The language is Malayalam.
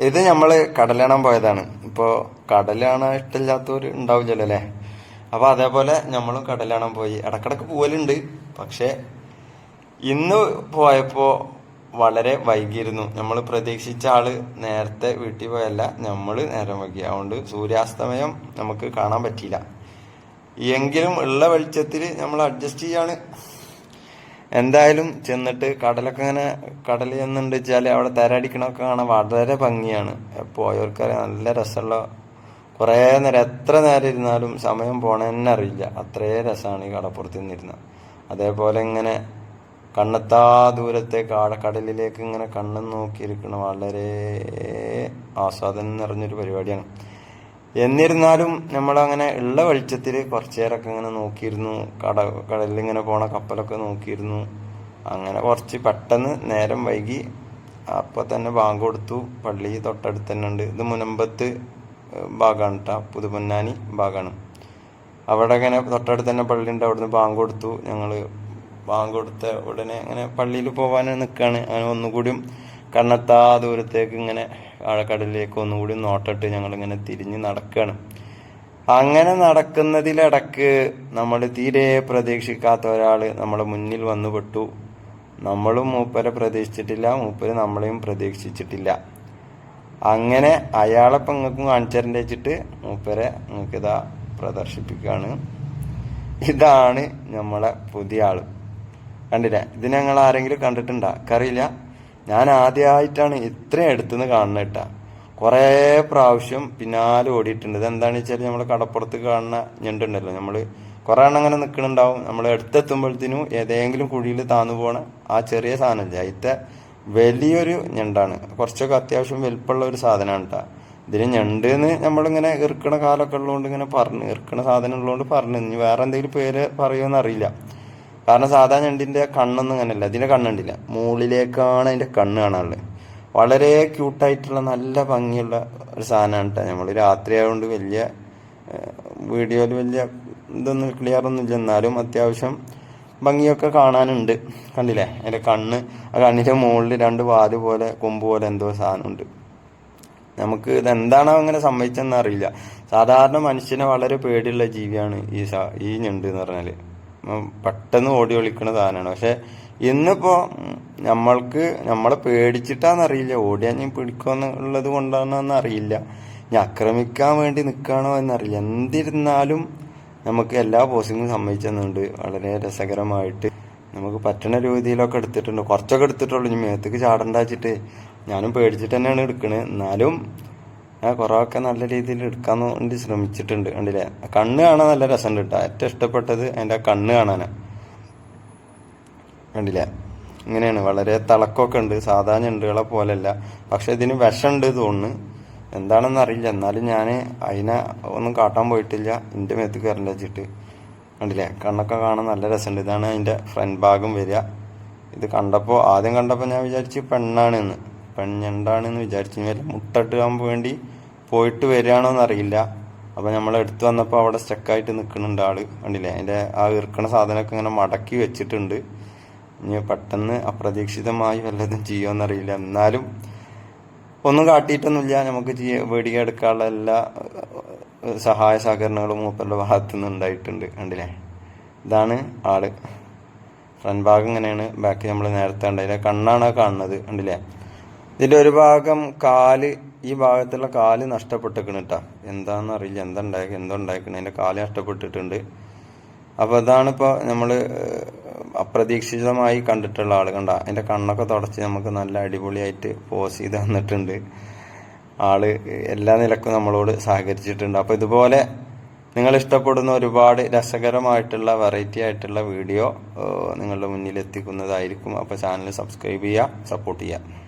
ഇത് നമ്മൾ കടലാണാൻ പോയതാണ്. ഇപ്പോൾ കടലാണ് ഇഷ്ടമില്ലാത്തവർ ഉണ്ടാവില്ലല്ലോ അല്ലേ? അപ്പോൾ അതേപോലെ നമ്മളും കടലാണാൻ പോയി. ഇടക്കിടക്ക് പോകലുണ്ട് പക്ഷേ ഇന്ന് പോയപ്പോൾ വളരെ വൈകിയിരുന്നു. നമ്മൾ പ്രതീക്ഷിച്ച ആൾ നേരത്തെ വീട്ടിൽ പോയല്ല. നമ്മൾ നേരം വൈകി. അതുകൊണ്ട് സൂര്യാസ്തമയം നമുക്ക് കാണാൻ പറ്റിയില്ല. എങ്കിലും ഉള്ള വെളിച്ചത്തിൽ നമ്മൾ അഡ്ജസ്റ്റ് ചെയ്യാണ്. എന്തായാലും ചെന്നിട്ട് കടലൊക്കെ ഇങ്ങനെ കടൽ ചെന്നുണ്ട് വെച്ചാൽ അവിടെ തരടിക്കണമൊക്കെ കാണാൻ വളരെ ഭംഗിയാണ്. പോയവർക്കറിയാം നല്ല രസമുള്ള കുറേ നേരം എത്ര നേരം ഇരുന്നാലും സമയം പോണതന്നെ അറിയില്ല. അത്രേ രസമാണ് ഈ കടപ്പുറത്ത് നിന്നിരുന്ന. അതേപോലെ ഇങ്ങനെ കണ്ണെത്താ ദൂരത്തേക്ക് കടലിലേക്ക് ഇങ്ങനെ കണ്ണും നോക്കിയിരിക്കണ വളരെ ആസ്വാദനം നിറഞ്ഞൊരു പരിപാടിയാണ്. എന്നിരുന്നാലും നമ്മളങ്ങനെ ഉള്ള വെളിച്ചത്തിൽ കുറച്ചേരൊക്കെ ഇങ്ങനെ നോക്കിയിരുന്നു. കട കടലിലിങ്ങനെ പോണ കപ്പലൊക്കെ നോക്കിയിരുന്നു. അങ്ങനെ കുറച്ച് പെട്ടെന്ന് നേരം വൈകി. അപ്പോൾ തന്നെ ബാങ്ക് കൊടുത്തു. പള്ളി തൊട്ടടുത്ത് തന്നെ ഉണ്ട് ഇത് മുനമ്പത്ത് ഭാഗമാണ് കേട്ടോ പുതുപൊന്നാനി ഭാഗമാണ് അവിടെ ഇങ്ങനെ തൊട്ടടുത്ത് തന്നെ പള്ളി ഉണ്ട് അവിടുന്ന് ബാങ്ക് കൊടുത്തു. ഞങ്ങൾ ബാങ്ക് കൊടുത്ത ഉടനെ അങ്ങനെ പള്ളിയിൽ പോകാൻ നിൽക്കുകയാണ് അങ്ങനെ ഒന്നുകൂടിയും കണ്ണെത്താ ദൂരത്തേക്ക് ഇങ്ങനെ ആഴക്കടലിലേക്ക് ഒന്നുകൂടി നോട്ടിട്ട് ഞങ്ങൾ ഇങ്ങനെ തിരിഞ്ഞ് നടക്കുകയാണ് അങ്ങനെ നടക്കുന്നതിലിടക്ക് നമ്മൾ തീരെ പ്രതീക്ഷിക്കാത്ത ഒരാൾ നമ്മളെ മുന്നിൽ വന്നു പെട്ടു. നമ്മളും മൂപ്പരെ പ്രതീക്ഷിച്ചിട്ടില്ല മൂപ്പര് നമ്മളെയും പ്രതീക്ഷിച്ചിട്ടില്ല. അങ്ങനെ അയാളെ പെങ്ങൾക്കും കാണിച്ചറിന്റെ വെച്ചിട്ട് മൂപ്പരെ നിങ്ങൾക്ക് ഇതാ പ്രദർശിപ്പിക്കുകയാണ് ഇതാണ് നമ്മളെ പുതിയ ആൾ. കണ്ടില്ല? ഇത് ഞങ്ങൾ ആരെങ്കിലും കണ്ടിട്ടുണ്ടാ? കറിയില്ല? ഞാൻ ആദ്യമായിട്ടാണ് ഇത്രയും അടുത്തുനിന്ന് കാണുന്നത് കേട്ടാ. കുറേ പ്രാവശ്യം പിന്നാലെ ഓടിയിട്ടുണ്ട്. ഇതെന്താണെന്ന് വെച്ചാൽ നമ്മൾ കടപ്പുറത്ത് കാണുന്ന ഞണ്ടുണ്ടല്ലോ നമ്മൾ കുറേ എണ്ണം അങ്ങനെ നിൽക്കുന്നുണ്ടാവും. നമ്മൾ അടുത്തെത്തുമ്പോഴത്തേനും ഏതെങ്കിലും കുഴിയിൽ താന്നു പോണ ആ ചെറിയ സാധനമില്ല? അതിന്റെ വലിയൊരു ഞണ്ടാണ്. കുറച്ചൊക്കെ അത്യാവശ്യം വലിപ്പമുള്ള ഒരു സാധനമാണ് കേട്ടോ. ഇതിന് ഞണ്ട് എന്ന് നമ്മളിങ്ങനെ ഇറുക്കണ കാലമൊക്കെ ഉള്ളതുകൊണ്ട് ഇങ്ങനെ പറഞ്ഞു ഇറുക്കണ സാധനം ഉള്ളതുകൊണ്ട് പറഞ്ഞു. ഇനി വേറെ എന്തെങ്കിലും പേര് പറയുമെന്ന് അറിയില്ല. കാരണം സാധാ ഞണ്ടിന്റെ കണ്ണൊന്നും അങ്ങനെ അല്ല ഇതിന്റെ കണ്ണുണ്ടില്ല. മുകളിലേക്കാണ് അതിന്റെ കണ്ണ് കാണാനുള്ളത്. വളരെ ക്യൂട്ടായിട്ടുള്ള നല്ല ഭംഗിയുള്ള ഒരു സാധനമാണ് കേട്ടോ നമ്മൾ രാത്രി ആയതുകൊണ്ട് വലിയ വീഡിയോയിൽ വലിയ ഇതൊന്നും ക്ലിയർ ഒന്നും ഇല്ല. എന്നാലും അത്യാവശ്യം ഭംഗിയൊക്കെ കാണാനുണ്ട്. കണ്ടില്ലേ? അതിന്റെ കണ്ണ് ആ കണ്ണിന്റെ മുകളിൽ രണ്ട് വാൽ പോലെ കൊമ്പ് പോലെ എന്തോ സാധനമുണ്ട്. നമുക്ക് ഇതെന്താണോ അങ്ങനെ സംഭവിച്ചതെന്ന് അറിയില്ല. സാധാരണ മനുഷ്യനെ വളരെ പേടിയുള്ള ജീവിയാണ് ഈ ഈ ഞണ്ട് എന്ന് പറഞ്ഞാൽ. ഉം പെട്ടെന്ന് ഓടി ഒളിക്കുന്ന സാധനമാണ്. പക്ഷെ ഇന്നിപ്പോ നമ്മൾക്ക് നമ്മളെ പേടിച്ചിട്ടാന്നറിയില്ല. ഓടിയാ ഞാൻ പിടിക്കുമെന്നുള്ളത് കൊണ്ടാണെന്ന് അറിയില്ല. ഞാൻ ആക്രമിക്കാൻ വേണ്ടി നിൽക്കുകയാണോ എന്നറിയില്ല. എന്തിരുന്നാലും നമുക്ക് എല്ലാ പോസിങ്ങും സമ്മതിച്ചെന്നുണ്ട്. വളരെ രസകരമായിട്ട് നമുക്ക് പറ്റണ രീതിയിലൊക്കെ എടുത്തിട്ടുണ്ട്. കുറച്ചൊക്കെ എടുത്തിട്ടുള്ളൂ. ഇനി മേത്തേക്ക് ചാടണ്ട വെച്ചിട്ട് ഞാനും പേടിച്ചിട്ട് തന്നെയാണ് എടുക്കണത് എന്നാലും ഞാൻ കുറേയൊക്കെ നല്ല രീതിയിൽ എടുക്കാൻ വേണ്ടി ശ്രമിച്ചിട്ടുണ്ട് കണ്ടില്ലേ? കണ്ണ് കാണാൻ നല്ല രസമുണ്ട് കേട്ടോ. ഏറ്റവും ഇഷ്ടപ്പെട്ടത് അതിന്റെ ആ കണ്ണ് കാണാനാണ് കണ്ടില്ലേ? ഇങ്ങനെയാണ്. വളരെ തിളക്കമൊക്കെ ഉണ്ട്. സാധാരണ ഞണ്ടുകളെ പോലെയല്ല. പക്ഷെ ഇതിന് വിഷമുണ്ട് തോന്നുന്നു. എന്താണെന്ന് അറിയില്ല. എന്നാലും ഞാൻ അതിനെ ഒന്നും കാട്ടാൻ പോയിട്ടില്ല. എന്റെ മേത്ത് കയറേണ്ട വെച്ചിട്ട്. കണ്ടില്ലേ? കണ്ണൊക്കെ കാണാൻ നല്ല രസമുണ്ട്. ഇതാണ് അതിന്റെ ഫ്രണ്ട് ഭാഗം വരിക. ഇത് കണ്ടപ്പോൾ ആദ്യം കണ്ടപ്പോൾ ഞാൻ വിചാരിച്ച് പെണ്ണാണെന്ന് പെണ്ണണ്ടാണെന്ന് വിചാരിച്ചു. വല്ല മുട്ടട്ടാൻ വേണ്ടി പോയിട്ട് വരികയാണോ എന്നറിയില്ല അപ്പോൾ നമ്മൾ എടുത്തു വന്നപ്പോൾ അവിടെ സ്റ്റക്കായിട്ട് നിൽക്കുന്നുണ്ട് ആൾ. കണ്ടില്ലേ? അതിന്റെ ആ ഇറുക്കണ സാധനമൊക്കെ ഇങ്ങനെ മടക്കി വെച്ചിട്ടുണ്ട്. ഇനി പെട്ടെന്ന് അപ്രതീക്ഷിതമായി വല്ലതും ചെയ്യുമെന്നറിയില്ല എന്നാലും ഒന്നും കാട്ടിയിട്ടൊന്നുമില്ല. നമുക്ക് ചെയ്യ എല്ലാ സഹായ സഹകരണങ്ങളും മൂപ്പരുടെ ഭാഗത്തു നിന്ന് ഉണ്ടായിട്ടുണ്ട്. കണ്ടില്ലേ? ഇതാണ് ആൾ. ഫ്രണ്ട് ഭാഗം ഇങ്ങനെയാണ്. ബാക്കി നമ്മൾ നേരത്തെ ഉണ്ടായില്ല കണ്ണാണ് കാണുന്നത്. കണ്ടില്ലേ? ഇതിന്റെ ഒരു ഭാഗം കാൽ ഈ ഭാഗത്തുള്ള കാൽ നഷ്ടപ്പെട്ടിരിക്കണ് കേട്ടോ എന്താണെന്ന് അറിയില്ല. എന്താ ഉണ്ടായി എന്തോ അതിന്റെ കാൽ നഷ്ടപ്പെട്ടിട്ടുണ്ട്. അപ്പോൾ അതാണ് ഇപ്പൊ നമ്മൾ അപ്രതീക്ഷിതമായി കണ്ടിട്ടുള്ള ആൾ കണ്ട. അതിന്റെ കണ്ണൊക്കെ തുടച്ച് നമുക്ക് നല്ല അടിപൊളിയായിട്ട് പോസ് ചെയ്ത് തന്നിട്ടുണ്ട്. ആൾ എല്ലാ നിലക്കും നമ്മളോട് സഹകരിച്ചിട്ടുണ്ട്. അപ്പോൾ ഇതുപോലെ നിങ്ങൾ ഇഷ്ടപ്പെടുന്ന ഒരുപാട് രസകരമായിട്ടുള്ള വെറൈറ്റി ആയിട്ടുള്ള വീഡിയോ നിങ്ങളുടെ മുന്നിൽ എത്തിക്കുന്നതായിരിക്കും. അപ്പോൾ ചാനൽ സബ്സ്ക്രൈബ് ചെയ്യുക സപ്പോർട്ട് ചെയ്യുക.